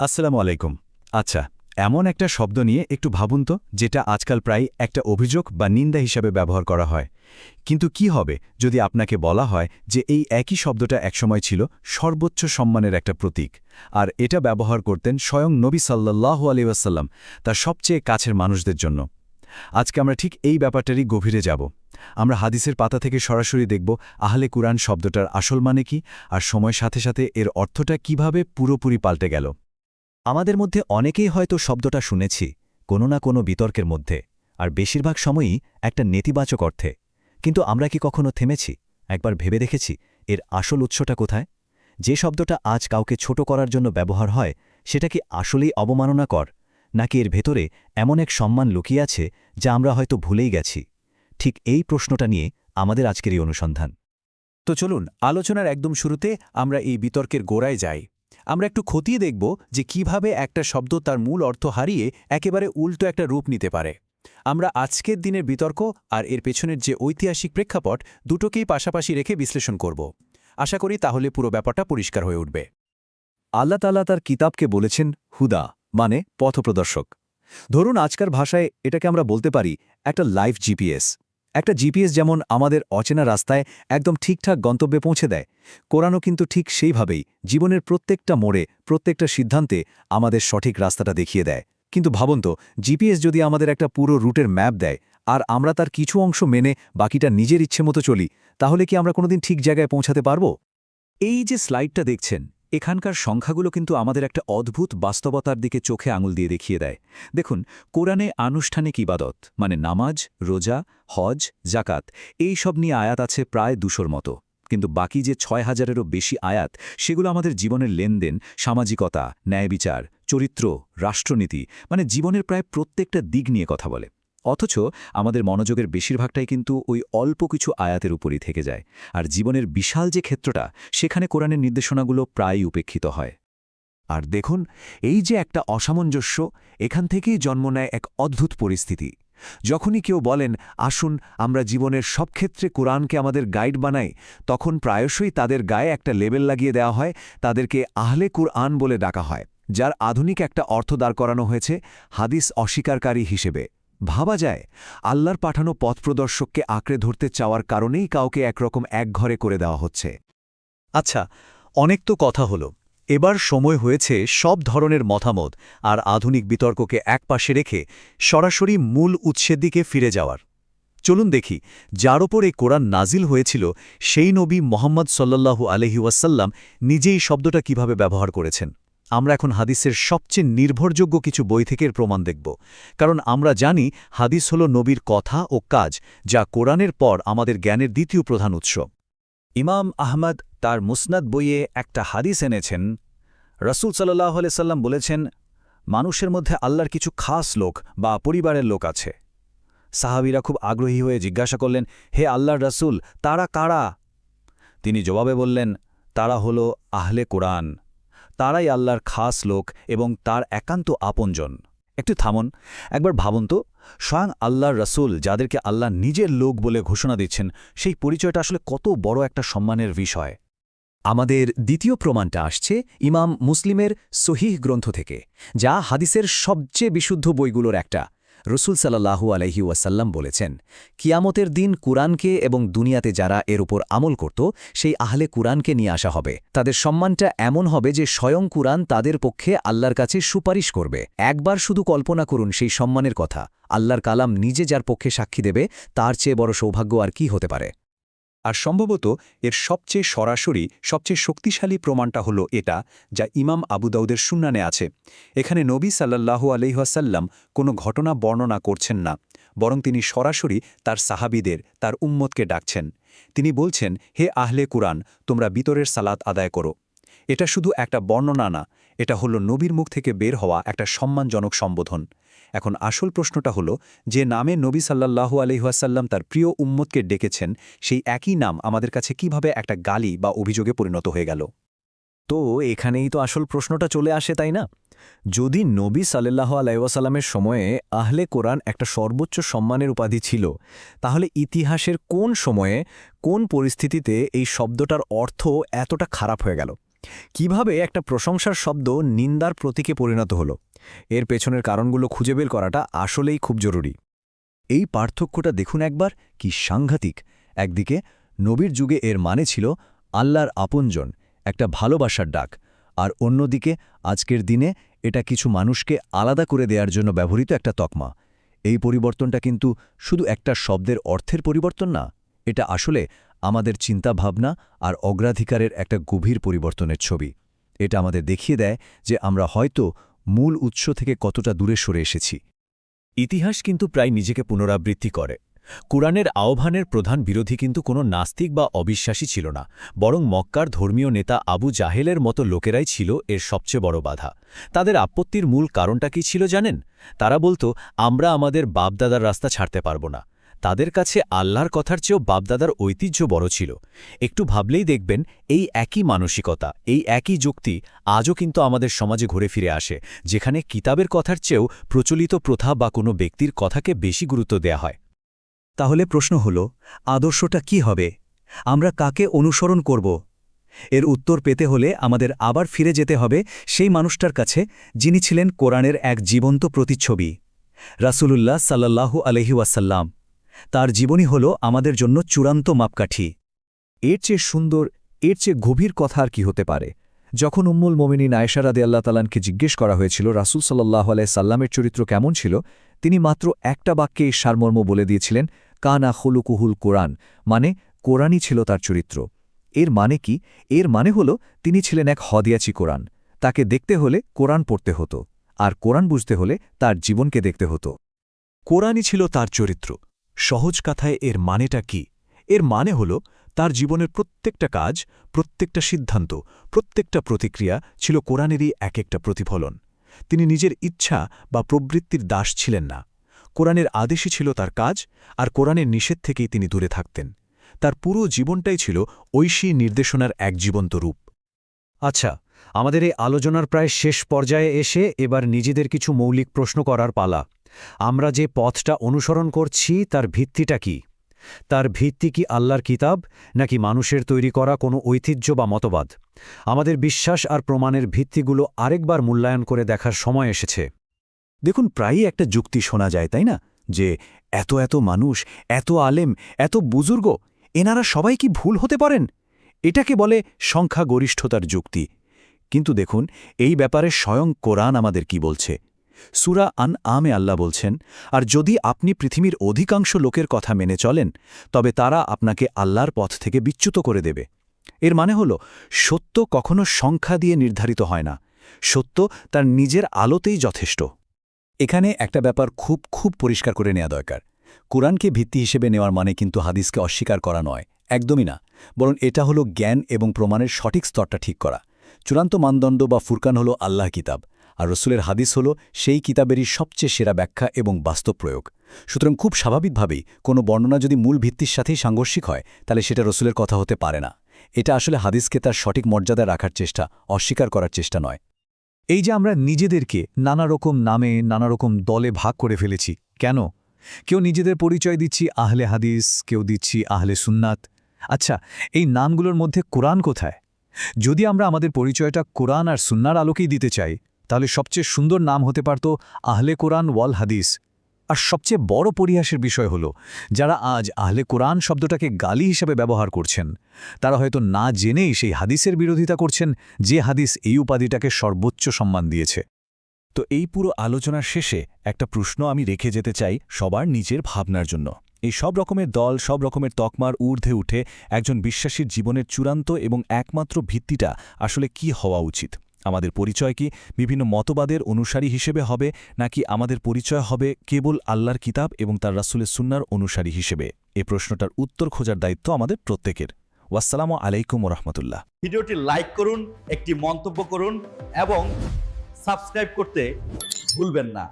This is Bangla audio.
আসসালামু আলাইকুম। আচ্ছা এমন একটা শব্দ নিয়ে একটু ভাবুন তো, যেটা আজকাল প্রায় একটা অভিযোগ বা নিন্দা হিসাবে ব্যবহার করা হয়। কিন্তু কি হবে যদি আপনাকে বলা হয় যে এই একই শব্দটা একসময় ছিল সর্বোচ্চ সম্মানের একটা প্রতীক, আর এটা ব্যবহার করতেন স্বয়ং নবী সাল্লাহ আলিউসাল্লাম তার সবচেয়ে কাছের মানুষদের জন্য। আজকে আমরা ঠিক এই ব্যাপারটারই গভীরে যাব। আমরা হাদিসের পাতা থেকে সরাসরি দেখব আহলে কুরআন শব্দটার আসল মানে কি, আর সময়ের সাথে সাথে এর অর্থটা কীভাবে পুরোপুরি পাল্টে গেল। আমাদের মধ্যে অনেকেই হয়তো শব্দটা শুনেছি, কোনো না কোনো বিতর্কের মধ্যে, আর বেশিরভাগ সময়ই একটা নেতিবাচক অর্থে। কিন্তু আমরা কি কখনো থেমেছি? একবার ভেবে দেখেছি এর আসল উৎসটা কোথায়? যে শব্দটা আজ কাউকে ছোট করার জন্য ব্যবহার হয়, সেটা কি আসলেই অবমাননাকর? নাকি এর ভেতরে এমন এক সম্মান লুকিয়ে আছে যা আমরা হয়তো ভুলেই গেছি? ঠিক এই প্রশ্নটা নিয়ে আমাদের আজকের এই অনুসন্ধান। তো চলুন, আলোচনার একদম শুরুতে আমরা এই বিতর্কের গোড়ায় যাই। আমরা একটু খতিয়ে দেখব যে কীভাবে একটা শব্দ তার মূল অর্থ হারিয়ে একেবারে উল্টো একটা রূপ নিতে পারে। আমরা আজকের দিনের বিতর্ক আর এর পেছনের যে ঐতিহাসিক প্রেক্ষাপট দুটোকেই পাশাপাশি রেখে বিশ্লেষণ করব। আশা করি তাহলে পুরো ব্যাপারটা পরিষ্কার হয়ে উঠবে। আল্লাহ তালা তার কিতাবকে বলেছেন, হুদা মানে পথপ্রদর্শক। ধরুন আজকার ভাষায় এটাকে আমরা বলতে পারি একটা লাইভ জিপিএস। একটা জিপিএস যেমন আমাদের অচেনা রাস্তায় একদম ঠিকঠাক গন্তব্যে পৌঁছে দেয়, কোরআনও কিন্তু ঠিক সেইভাবেই জীবনের প্রত্যেকটা মোড়ে, প্রত্যেকটা সিদ্ধান্তে আমাদের সঠিক রাস্তাটা দেখিয়ে দেয়। কিন্তু ভাবুন তো, জিপিএস যদি আমাদের একটা পুরো রুটের ম্যাপ দেয় আর আমরা তার কিছু অংশ মেনে বাকিটা নিজের ইচ্ছে মতো চলি, তাহলে কি আমরা কোনোদিন ঠিক জায়গায় পৌঁছাতে পারব? এই যে স্লাইডটা দেখছেন এখানকার সংখ্যাগুলো কিন্তু আমাদের একটা অদ্ভুত বাস্তবতার দিকে চোখে আঙুল দিয়ে দেখিয়ে দেয়। দেখুন, কোরআনে আনুষ্ঠানিক ইবাদত মানে নামাজ, রোজা, হজ জাকাত এই সব নিয়ে আয়াত আছে প্রায় দুশোর মতো। কিন্তু বাকি যে ছয় হাজারেরও বেশি আয়াত, সেগুলো আমাদের জীবনের লেনদেন, সামাজিকতা, ন্যায়বিচার, চরিত্র, রাষ্ট্রনীতি মানে জীবনের প্রায় প্রত্যেকটা দিক নিয়ে কথা বলে। অথচ আমাদের মনোযোগের বেশিরভাগটাই কিন্তু ওই অল্প কিছু আয়াতের উপরই থেকে যায়। আর জীবনের বিশাল যে ক্ষেত্রটা, সেখানে কোরআনের নির্দেশনাগুলো প্রায়ই উপেক্ষিত হয়। আর দেখুন, এই যে একটা অসামঞ্জস্য, এখান থেকেই জন্ম নেয় এক অদ্ভুত পরিস্থিতি। যখনই কেউ বলেন, আসুন, আমরা জীবনের সব ক্ষেত্রে কোরআনকে আমাদের গাইড বানাই, তখন প্রায়শই তাদের গায়ে একটা লেবেল লাগিয়ে দেওয়া হয়, তাদেরকে আহলে কুরআন বলে ডাকা হয়, যার আধুনিক একটা অর্থ দাঁড় করানো হয়েছে, হাদিস অস্বীকারী হিসেবে। ভাবা যায়, আল্লাহর পাঠানো পথপ্রদর্শককে আঁকড়ে ধরতে চাওয়ার কারণেই কাউকে একরকম একঘরে করে দেওয়া হচ্ছে। আচ্ছা অনেক তো কথা হলো। এবার সময় হয়েছে সব ধরনের মতামত আর আধুনিক বিতর্ককে একপাশে রেখে সরাসরি মূল উৎসের দিকে ফিরে যাওয়ার। চলুন দেখি, যার ওপর এই কোরআন নাজিল হয়েছিল, সেই নবী মোহাম্মদ সল্লাল্লাহু আলহি ওয়াসাল্লাম নিজেই শব্দটা কীভাবে ব্যবহার করেছেন। আমরা এখন হাদিসের সবচেয়ে নির্ভরযোগ্য কিছু বই থেকের প্রমাণ দেখব। কারণ আমরা জানি, হাদিস হল নবীর কথা ও কাজ, যা কোরআনের পর আমাদের জ্ঞানের দ্বিতীয় প্রধান উৎস। ইমাম আহমদ তার মুসনাদ বইয়ে একটা হাদিস এনেছেন। রসুল সাল্লাহ সাল্লাম বলেছেন, মানুষের মধ্যে আল্লাহর কিছু খাস লোক বা পরিবারের লোক আছে। সাহাবিরা খুব আগ্রহী হয়ে জিজ্ঞাসা করলেন, হে আল্লাহর রসুল, তারা কারা? তিনি জবাবে বললেন, তারা হল আহলে কোরআন। তারাই আল্লাহর খাস লোক এবং তার একান্ত আপনজন। একটু থামন, একবার ভাবুন তো, স্বয়ং আল্লাহর রসুল যাদেরকে আল্লাহ নিজের লোক বলে ঘোষণা দিচ্ছেন, সেই পরিচয়টা আসলে কত বড় একটা সম্মানের বিষয়। আমাদের দ্বিতীয় প্রমাণটা আসছে ইমাম মুসলিমের সহিহ গ্রন্থ থেকে, যা হাদিসের সবচেয়ে বিশুদ্ধ বইগুলোর একটা। রসুল সাল্লাহু আলহি ওয়াসাল্লাম বলেছেন, কিয়ামতের দিন কুরআনকে এবং দুনিয়াতে যারা এর উপর আমল করত, সেই আহলে কুরআনকে নিয়ে আসা হবে। তাদের সম্মানটা এমন হবে যে স্বয়ং কুরআন তাদের পক্ষে আল্লাহর কাছে সুপারিশ করবে। একবার শুধু কল্পনা করুন সেই সম্মানের কথা। আল্লাহর কালাম নিজে যার পক্ষে সাক্ষী দেবে, তার চেয়ে বড় সৌভাগ্য আর কি হতে পারে? আর সম্ভবত এর সবচেয়ে সরাসরি, সবচেয়ে শক্তিশালী প্রমাণটা হলো এটা, যা ইমাম আবুদাউদের সুন্নানে আছে। এখানে নবী সাল্লাহু আলহিহাসাল্লাম কোনো ঘটনা বর্ণনা করছেন না, বরং তিনি সরাসরি তার সাহাবিদের, তার উম্মতকে ডাকছেন। তিনি বলছেন, হে আহলে কুরআন, তোমরা বিতরের সালাত আদায় করো। এটা শুধু একটা বর্ণনা না, এটা হলো নবীর মুখ থেকে বের হওয়া একটা সম্মানজনক সম্বোধন। এখন আসল প্রশ্নটা হলো, যে নামে নবী সাল্লাহু আলহিহাসাল্লাম তার প্রিয় উম্মতকে ডেকেছেন, সেই একই নাম আমাদের কাছে কীভাবে একটা গালি বা অভিযোগে পরিণত হয়ে গেল? তো এখানেই তো আসল প্রশ্নটা চলে আসে, তাই না? যদি নবী সাল্লাহ আলাইসাল্লামের সময়ে আহলে কোরআন একটা সর্বোচ্চ সম্মানের উপাধি ছিল, তাহলে ইতিহাসের কোন সময়ে কোন পরিস্থিতিতে এই শব্দটার অর্থ এতটা খারাপ হয়ে গেল? কীভাবে একটা প্রশংসার শব্দ নিন্দার প্রতীকে পরিণত হলো? এর পেছনের কারণগুলো খুঁজে বের করাটা আসলেই খুব জরুরি। এই পার্থক্যটা দেখুন একবার, কি সাংঘাতিক। একদিকে, নবীর যুগে এর মানে ছিল আল্লাহর আপনজন, একটা ভালোবাসার ডাক। আর অন্যদিকে, আজকের দিনে এটা কিছু মানুষকে আলাদা করে দেওয়ার জন্য ব্যবহৃত একটা তকমা। এই পরিবর্তনটা কিন্তু শুধু একটা শব্দের অর্থের পরিবর্তন না, এটা আসলে আমাদের চিন্তাভাবনা আর অগ্রাধিকারের একটা গভীর পরিবর্তনের ছবি। এটা আমাদের দেখিয়ে দেয় যে আমরা হয়তো মূল উৎস থেকে কতটা দূরে সরে এসেছি। ইতিহাস কিন্তু প্রায় নিজেকে পুনরাবৃত্তি করে। কুরআনের আহ্বানের প্রধান বিরোধী কিন্তু কোনো নাস্তিক বা অবিশ্বাসী ছিল না, বরং মক্কার ধর্মীয় নেতা আবু জাহেলের মতো লোকেরাই ছিল এর সবচেয়ে বড় বাধা। তাদের আপত্তির মূল কারণটা কি ছিল জানেন? তারা বলতো, আমরা আমাদের বাপদাদার রাস্তা ছাড়তে পারব না। তাদের কাছে আল্লাহর কথার চেয়েও বাপদাদার ঐতিহ্য বড় ছিল। একটু ভাবলেই দেখবেন, এই একই মানসিকতা, এই একই যুক্তি আজও কিন্তু আমাদের সমাজে ঘুরে ফিরে আসে, যেখানে কিতাবের কথার চেয়েও প্রচলিত প্রথা বা কোনো ব্যক্তির কথাকে বেশি গুরুত্ব দেয়া হয়। তাহলে প্রশ্ন হল, আদর্শটা কি হবে? আমরা কাকে অনুসরণ করব? এর উত্তর পেতে হলে আমাদের আবার ফিরে যেতে হবে সেই মানুষটার কাছে, যিনি ছিলেন কোরআনের এক জীবন্ত প্রতিচ্ছবি। রাসূলুল্লাহ সাল্লাল্লাহু আলহি ওয়াসাল্লাম। তার জীবনী হল আমাদের জন্য চূড়ান্ত মাপকাঠি। এর চেয়ে সুন্দর, এর চেয়ে গভীর কথা আর কি হতে পারে? যখন উম্মুল মোমিনী নায়সারাদে আল্লাহ তালানকে জিজ্ঞেস করা হয়েছিল, রাসূল সাল্লাহ আলাই সাল্লামের চরিত্র কেমন ছিল? তিনি মাত্র একটা বাক্যে এই সারমর্ম বলে দিয়েছিলেন, কানা হলুকুহুল কোরআন মানে কোরআনই ছিল তার চরিত্র। এর মানে কি? এর মানে হল তিনি ছিলেন এক হদিয়াচি কোরআন। তাকে দেখতে হলে কোরআন পড়তে হতো, আর কোরআন বুঝতে হলে তার জীবনকে দেখতে হতো। কোরআনই ছিল তার চরিত্র। সহজ কথায় এর মানেটা কি? এর মানে হল, তার জীবনের প্রত্যেকটা কাজ, প্রত্যেকটা সিদ্ধান্ত, প্রত্যেকটা প্রতিক্রিয়া ছিল কোরআনেরই এক একটা প্রতিফলন। তিনি নিজের ইচ্ছা বা প্রবৃত্তির দাস ছিলেন না। কোরআনের আদেশই ছিল তার কাজ, আর কোরআনের নিষেধ থেকেই তিনি দূরে থাকতেন। তার পুরো জীবনটাই ছিল ঐশী নির্দেশনার এক জীবন্ত রূপ। আচ্ছা আমাদের এই আলোচনার প্রায় শেষ পর্যায়ে এসে এবার নিজেদের কিছু মৌলিক প্রশ্ন করার পালা। আমরা যে পথটা অনুসরণ করছি, তার ভিত্তিটা কি? তার ভিত্তি কি আল্লাহর কিতাব, নাকি মানুষের তৈরি করা কোনো ঐতিহ্য বা মতবাদ? আমাদের বিশ্বাস আর প্রমাণের ভিত্তিগুলো আরেকবার মূল্যায়ন করে দেখার সময় এসেছে। দেখুন, প্রায়ই একটা যুক্তি শোনা যায়, তাই না? যে এত এত মানুষ, এত আলেম, এত বুজুর্গ, এনারা সবাই কি ভুল হতে পারেন? এটাকে বলে সংখ্যাগরিষ্ঠতার যুক্তি। কিন্তু দেখুন, এই ব্যাপারে স্বয়ং কোরআন আমাদের কি বলছে? সুরা আন আমে আল্লাহ বলছেন, আর যদি আপনি পৃথিবীর অধিকাংশ লোকের কথা মেনে চলেন, তবে তারা আপনাকে আল্লাহর পথ থেকে বিচ্যুত করে দেবে। এর মানে হল, সত্য কখনো সংখ্যা দিয়ে নির্ধারিত হয় না। সত্য তার নিজের আলোতেই যথেষ্ট। এখানে একটা ব্যাপার খুব খুব পরিষ্কার করে নেওয়া দরকার। কোরআনকে ভিত্তি হিসেবে নেওয়ার মানে কিন্তু হাদিসকে অস্বীকার করা নয়। একদমই না। বরং এটা হলো জ্ঞান এবং প্রমাণের সঠিক স্তরটা ঠিক করা। চূড়ান্ত মানদণ্ড বা ফুরকান হলো আল্লাহ কিতাব। আর রসুলের হাদিস হল, সেই কিতাবেরই সবচেয়ে সেরা ব্যাখ্যা এবং বাস্তব প্রয়োগ। সুতরাং খুব স্বাভাবিকভাবেই কোনো বর্ণনা যদি মূল ভিত্তির সাথেই সাংঘর্ষিক হয়, তাহলে সেটা রসুলের কথা হতে পারে না। এটা আসলে হাদিসকে তার সঠিক মর্যাদা রাখার চেষ্টা, অস্বীকার করার চেষ্টা নয়। এই যে আমরা নিজেদেরকে নানা রকম নামে, নানা রকম দলে ভাগ করে ফেলেছি, কেন? কেউ নিজেদের পরিচয় দিচ্ছি আহলে হাদিস, কেউ দিচ্ছি আহলে সুন্নাত। আচ্ছা এই নামগুলোর মধ্যে কোরআন কোথায়? যদি আমরা আমাদের পরিচয়টা কোরআন আর সুন্নার আলোকেই দিতে চাই তাহলে সবচেয়ে সুন্দর নাম হতে পারত আহলে কোরআন ওয়াল হাদিস। আর সবচেয়ে বড় পরিহাসের বিষয় হল, যারা আজ আহলে কোরআন শব্দটাকে গালি হিসেবে ব্যবহার করছেন, তারা হয়তো না জেনেই সেই হাদিসের বিরোধিতা করছেন যে হাদিস এই উপাধিটাকে সর্বোচ্চ সম্মান দিয়েছে। তো এই পুরো আলোচনার শেষে একটা প্রশ্ন আমি রেখে যেতে চাই সবার নিজের ভাবনার জন্য। এই সব রকমের দল, সব রকমের তকমার ঊর্ধ্বে উঠে একজন বিশ্বাসীর জীবনের চূড়ান্ত এবং একমাত্র ভিত্তিটা আসলে কি হওয়া উচিত? আমাদের পরিচয় কি? বিভিন্ন মতবাদের অনুসারী হিসেবে হবে, নাকি আমাদের পরিচয় হবে কেবল আল্লাহর কিতাব এবং তার রাসুলের সুন্নার অনুসারী হিসেবে? এ প্রশ্নটার উত্তর খোঁজার দায়িত্ব আমাদের প্রত্যেকের। ওয়াসালামু আলাইকুম রহমতুল্লাহ। ভিডিওটি লাইক করুন, একটি মন্তব্য করুন এবং সাবস্ক্রাইব করতে ভুলবেন না।